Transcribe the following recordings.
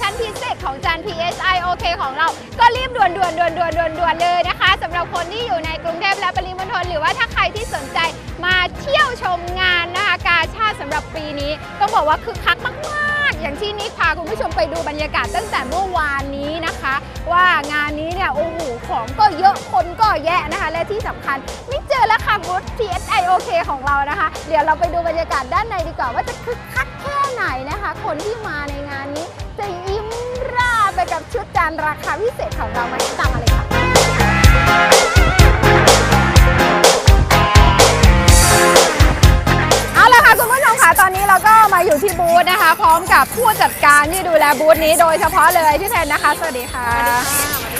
ชั่นพิเศษของจาน PSI OK ของเรา ก็รีบด่วนด่วนด่วนด่วนด่วนด่วนเลยนะคะสำหรับคนที่อยู่ในกรุงเทพและปริมณฑลหรือว่าถ้าใครที่สนใจมาเที่ยวชมงานนะคะกาชาติสำหรับปีนี้ต้องบอกว่าคึกคักมากๆอย่างที่นิกพาคุณผู้ชมไปดูบรรยากาศตั้งแต่เมื่อวานนี้นะคะ ว่างานนี้เนี่ยโอ้โหของก็เยอะคนก็แยะนะคะ และที่สำคัญไม่เจอแล้วค่ะบูธ PSI OK ของเรานะคะ เดี๋ยวเราไปดูบรรยากาศด้านในดีกว่าว่าจะคึกคักแค่ไหนนะคะ คนที่มาใน ชุดจานราคาพิเศษของเราไหมตามมาเลยค่ะเอาละค่ะคุณผู้ชมค่ะตอนนี้เราก็มาอยู่ที่บูธนะคะ พร้อมกับผู้จัดการที่ดูแลบูธนี้โดยเฉพาะเลยพี่เพนนะคะ สวัสดีค่ะ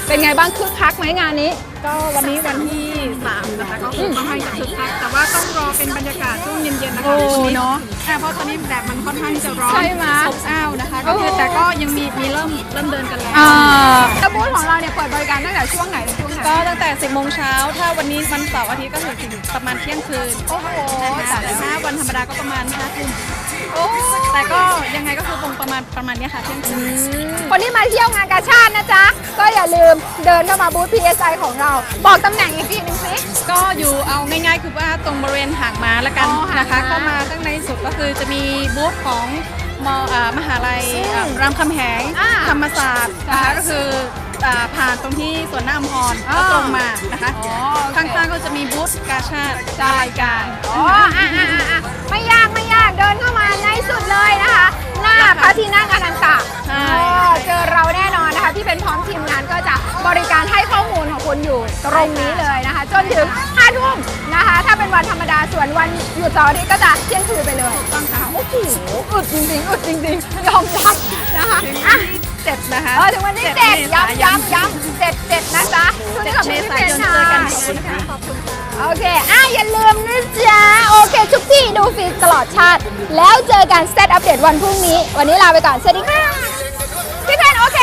เป็นไงบ้างคึกคักไหมงานนี้ ก็วันนี้วันที่3นะ คะก็คงค่อนข้างจะคึกคักแต่ว่าต้องรอเป็นบรรยากาศช่วงเย็นๆนะคะโอ้ในช่วงเนอะอ่เพราะตอนนี้แดดมันค่อนข้างจะร้อนใช่ไหมอบอ้าวนะคะก็คือแต่ก็ยังมีมีเริ่มเริ่มเดินกันแล้วอ่าแล้วบูธของเราเนี่ยเปิดบริการตั้งแต่ช่วงไหนถึงช่วงไหน ก็ตั้งแต่ 10 โมงเช้า ถ้าวันนี้วันเสาร์อาทิตย์ก็ถึงถึงประมาณเที่ยงคืน โอ้โหนะคะแต่ถ้าวันธรรมดาก็ประมาณ5ทุ่มโอ้แต่ก็ยังไงก็คือคงประมาณประมาณเนี้ยค่ะเที่ยงคืน คนที่มาเที่ยวงานกาชาตินะจ๊ะ ก็อย่าลืมเดินเข้ามาบูธ PSI ของเรา บอกตำแหน่งอีกทีหนึงสิ ก็อยู่เอาง่ายๆคือว่าตรงบริเวณหางม้าละกันอ๋อหางม้านะคะเข้ามาข้างในสุดก็คือจะมีบูธของมอ่ามหาลัยอ่ารามคำแหงอ่าธรรมศาสตร์นะค่ะคะก็คือ อ่าผ่านตรงที่สวนน้ำพรอ๋อก็ตรงมานะคะอ๋อโอเค ข้างๆก็จะมีบูธกาชาติรายการอ๋ออะอะอะอะไม่ยากไม่ยากเดินเข้ามาในสุดเลยนะคะ หน้าพระที่นั่งอนันตะใช่อ๋อเจอเราแน่นอนนะคะที่เป็นพร้อมทีมงานก็จะบริการให้ข้อมูลของคุณอยู่ตรงนี้เลยนะคะ จนถึง5ทุ่มนะคะ ถ้าเป็นวันธรรมดาส่วนวันหยุดเสาร์อาทิตย์ก็จะเที่ยงคืนไปเลย ต้องค่ะโอ้โหอึดจริงๆอึดจริงๆยอมรับนะคะ อะเจ็ดนะคะเออถึงวันที่จ็เจ็ดเมษายนย้ำย้ำย้ำเจ็ดเจ็ดนะจ๊ะช่วงนี้ขอบคุณพี่เพนเจ็ดเมษายนค่ะเจอกันขอบคุณค่ะโอเคอะอย่าลืมนะจ๊ะ โอเค ทุกที่ดูฟรีตลอดชาติ แล้วเจอกันเซตอัปเดตวันพรุ่งนี้ วันนี้ลาไปก่อน สวัสดีค่ะ พี่เพนโอเค